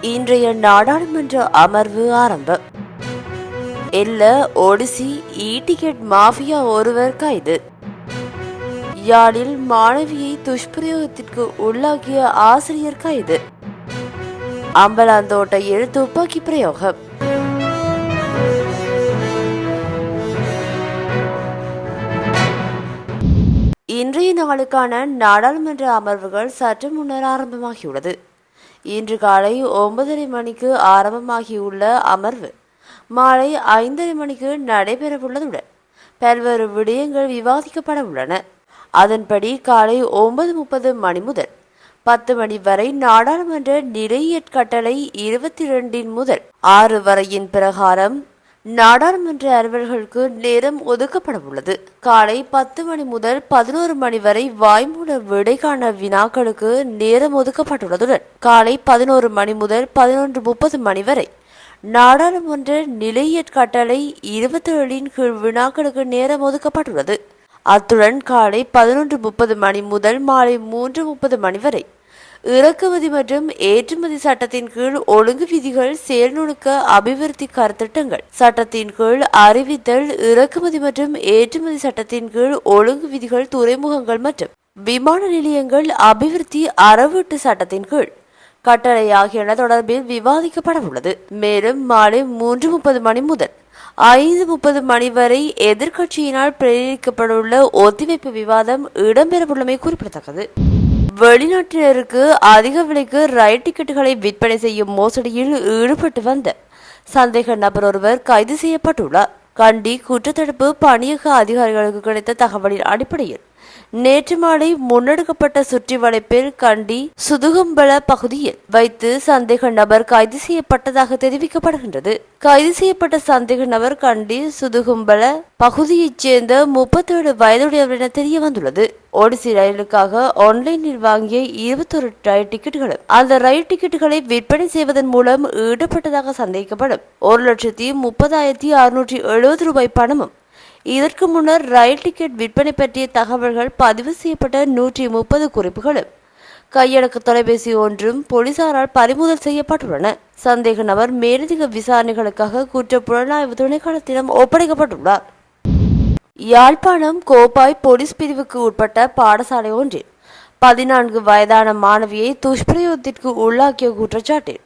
இன்றைய நாடாளுமன்ற அமர்வு ஆரம்பம். எல்ல ஒடிசி இ டிக்கெட் மாஃபியா ஒருவர் கைது. யாழில் மாணவியை துஷ்பிரயோகத்திற்கு உள்ளாக்கிய ஆசிரியர் கைது. அம்பலாந்தோட்டையில் துப்பாக்கி பிரயோகம். இன்றைய நாளுக்கான நாடாளுமன்ற அமர்வுகள் சற்று முன்னர் ஆரம்பமாகியுள்ளது. இன்று காலை ஒன்பதரை மணிக்கு ஆரம்பமாகியுள்ள அமர்வு. மாலை ஐந்தரை மணிக்கு நடைபெறவுள்ளதுடன் பல்வேறு விடயங்கள் விவாதிக்கப்பட உள்ளன. அதன்படி காலை ஒன்பது முப்பது மணி முதல் பத்து மணி வரை நாடாளுமன்ற நிலையற்கட்டளை இருபத்தி இரண்டின் முதல் ஆறு வரையின் பிரகாரம் நாடாளுமன்ற அலுவலர்களுக்கு நேரம் ஒதுக்கப்பட உள்ளது காலை பத்து மணி முதல் பதினோரு மணி வரை வாய்மூல விடைக்கான வினாக்களுக்கு நேரம் ஒதுக்கப்பட்டுள்ளதுடன் காலை பதினோரு மணி முதல் பதினொன்று முப்பது மணி வரை நாடாளுமன்ற நிலையற்கட்டளை இருபத்தி ஏழின் கீழ் வினாக்களுக்கு நேரம் ஒதுக்கப்பட்டுள்ளது. அத்துடன் காலை பதினொன்று முப்பது மணி முதல் மாலை மூன்று முப்பது மணி வரை இறக்குமதி மற்றும் ஏற்றுமதி சட்டத்தின் கீழ் ஒழுங்கு விதிகள் செயல்நுணுக்க அபிவிருத்தி கருத்திட்டங்கள். சட்டத்தின் கீழ் அறிவித்தல் இறக்குமதி மற்றும் ஏற்றுமதி சட்டத்தின் கீழ் ஒழுங்கு விதிகள் துறைமுகங்கள் மற்றும் விமான நிலையங்கள் அபிவிருத்தி அறவீட்டு சட்டத்தின் கீழ். கட்டளை ஆகியன தொடர்பில் விவாதிக்கப்பட உள்ளது. மேலும் மாலை மூன்று முப்பது மணி முதல் ஐந்து முப்பது மணி வரை எதிர்க்கட்சியினால் பிரேரிக்கப்பட்டுள்ள ஒத்திவைப்பு விவாதம் இடம்பெறவுள்ளமை குறிப்பிடத்தக்கது. வெளிநாட்டினருக்கு அதிக விலைக்கு ரயில் டிக்கெட்டுகளை விற்பனை செய்யும் மோசடியில் ஈடுபட்டு வந்த சந்தேக நபர் ஒருவர் கைது செய்யப்பட்டுள்ளார். கண்டி குற்றத்தடுப்பு பணியக அதிகாரிகளுக்கு கிடைத்த தகவலின் அடிப்படையில் நேற்று மாலை முன்னெடுக்கப்பட்ட சுற்றி வளைப்பில் கண்டி சுதுகம்பல பகுதியில் வைத்து சந்தேக நபர் கைது செய்யப்பட்டதாக தெரிவிக்கப்படுகின்றது. கைது செய்யப்பட்ட சந்தேக நபர் கண்டி சுதுகும்பல பகுதியைச் சேர்ந்த முப்பத்தேழு வயதுடையவர் என தெரிய வந்துள்ளது ஓடிசி ரயிலுக்காக ஆன்லைனில் வாங்கிய இருபத்தொரு ரயில் டிக்கெட்டுகளும் அந்த ரயில் டிக்கெட்டுகளை விற்பனை செய்வதன் மூலம் ஈடுபட்டதாக சந்தேகிக்கப்படும். ஒரு லட்சத்தி முப்பதாயிரத்தி அறுநூற்றி எழுபது ரூபாய் பணமும் இதற்கு முன்னர் ரயில் டிக்கெட் விற்பனை பற்றிய தகவல்கள் பதிவு செய்யப்பட்ட நூற்றி முப்பது குறிப்புகளும் கையடக்க தொலைபேசி ஒன்றும் போலீசாரால் பறிமுதல் செய்யப்பட்டுள்ளன. சந்தேக நபர் மேலதிக விசாரணைகளுக்காக குற்ற புலனாய்வு திணைக்களத்திடம் ஒப்படைக்கப்பட்டுள்ளார். யாழ்ப்பாணம் கோப்பாய் போலீஸ் பிரிவுக்கு உட்பட்ட பாடசாலை ஒன்றில் பதினான்கு வயதான மாணவியை துஷ்பிரயோகத்திற்கு உள்ளாக்கிய குற்றச்சாட்டில்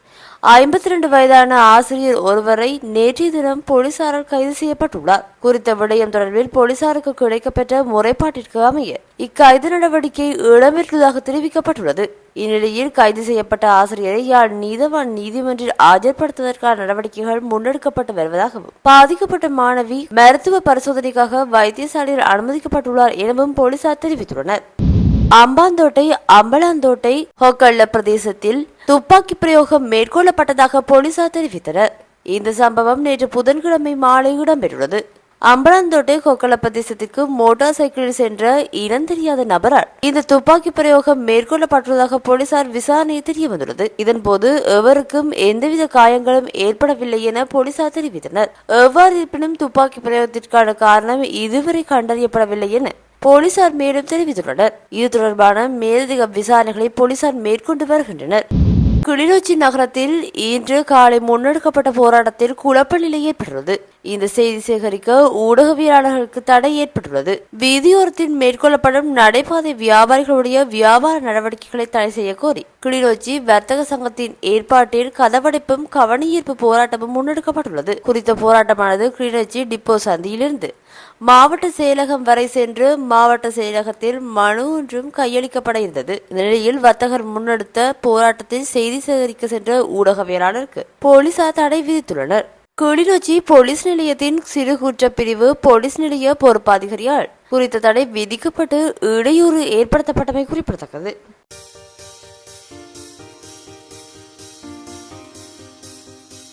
ஐம்பத்தி ரெண்டு வயதான ஆசிரியர் ஒருவரை நேற்றைய தினம் போலீசாரால் கைது செய்யப்பட்டுள்ளார். குறித்த விடயம் தொடர்பில் போலீசாருக்கு கிடைக்கப்பெற்ற முறைப்பாட்டிற்கு அமைய இக்கைது நடவடிக்கை இடம்பெற்றுள்ளதாக தெரிவிக்கப்பட்டுள்ளது. இந்நிலையில் கைது செய்யப்பட்ட ஆசிரியரை யாழ் நீதவான் நீதிமன்றில் ஆஜர்படுத்துவதற்கான நடவடிக்கைகள் முன்னெடுக்கப்பட்டு வருவதாகவும் பாதிக்கப்பட்ட மாணவி மருத்துவ பரிசோதனைக்காக வைத்தியசாலையில் அனுமதிக்கப்பட்டுள்ளார் எனவும் போலீசார் தெரிவித்துள்ளனர். அம்பாந்தோட்டை அம்பலாந்தோட்டை ஹொக்கல்ல பிரதேசத்தில் துப்பாக்கி பிரயோகம் மேற்கொள்ளப்பட்டதாக போலீசார் தெரிவித்தனர். இந்த சம்பவம் நேற்று புதன்கிழமை மாலை இடம்பெற்றுள்ளது. அம்பலாந்தோட்டை கொக்கல பிரதேசத்திற்கு மோட்டார் சைக்கிளில் சென்ற இனம் தெரியாத நபரால் இந்த துப்பாக்கி பிரயோகம் மேற்கொள்ளப்பட்டுள்ளதாக போலீசார் விசாரணை தெரிய வந்துள்ளது இதன்போது எவருக்கும் எந்தவித காயங்களும் ஏற்படவில்லை என போலீசார் தெரிவித்தனர். எவ்வாறு இருப்பினும் துப்பாக்கி பிரயோகத்திற்கான காரணம் இதுவரை கண்டறியப்படவில்லை என போலீசார் மேலும் தெரிவித்துள்ளனர். இது தொடர்பான மேலதிக விசாரணைகளை போலீசார் மேற்கொண்டு வருகின்றனர். கிளிநொச்சி நகரத்தில் இன்று காலை முன்னெடுக்கப்பட்ட போராட்டத்தில் குழப்ப நிலை ஏற்பட்டுள்ளது. இந்த செய்தி சேகரிக்க ஊடகவியலாளர்களுக்கு தடை ஏற்பட்டுள்ளது. வீதியோரத்தில் மேற்கொள்ளப்படும் நடைபாதை வியாபாரிகளுடைய வியாபார நடவடிக்கைகளை தடை செய்ய கோரி கிளிநொச்சி வர்த்தக சங்கத்தின் ஏற்பாட்டில் கதவடைப்பும் கவனஈர்ப்பு போராட்டமும் முன்னெடுக்கப்பட்டுள்ளது. குறித்த போராட்டமானது கிளிநொச்சி டிப்போ சந்தியிலிருந்து மாவட்ட செயலகம் வரை சென்று மாவட்ட செயலகத்தில் மனு ஒன்றும் கையளிக்கப்பட இருந்தது. இந்த நிலையில் வர்த்தகர் முன்னெடுத்த போராட்டத்தில் செய்தி சேகரிக்க சென்ற ஊடகவியலாளருக்கு போலீசார் தடை விதித்துள்ளனர். கிளிநொச்சி போலீஸ் நிலையத்தின் சிறு குற்றப் பிரிவு போலீஸ் நிலைய பொறுப்பாதிகாரியால் குறித்த தடை விதிக்கப்பட்டு இடையூறு ஏற்படுத்தப்பட்டமை குறிப்பிடத்தக்கது.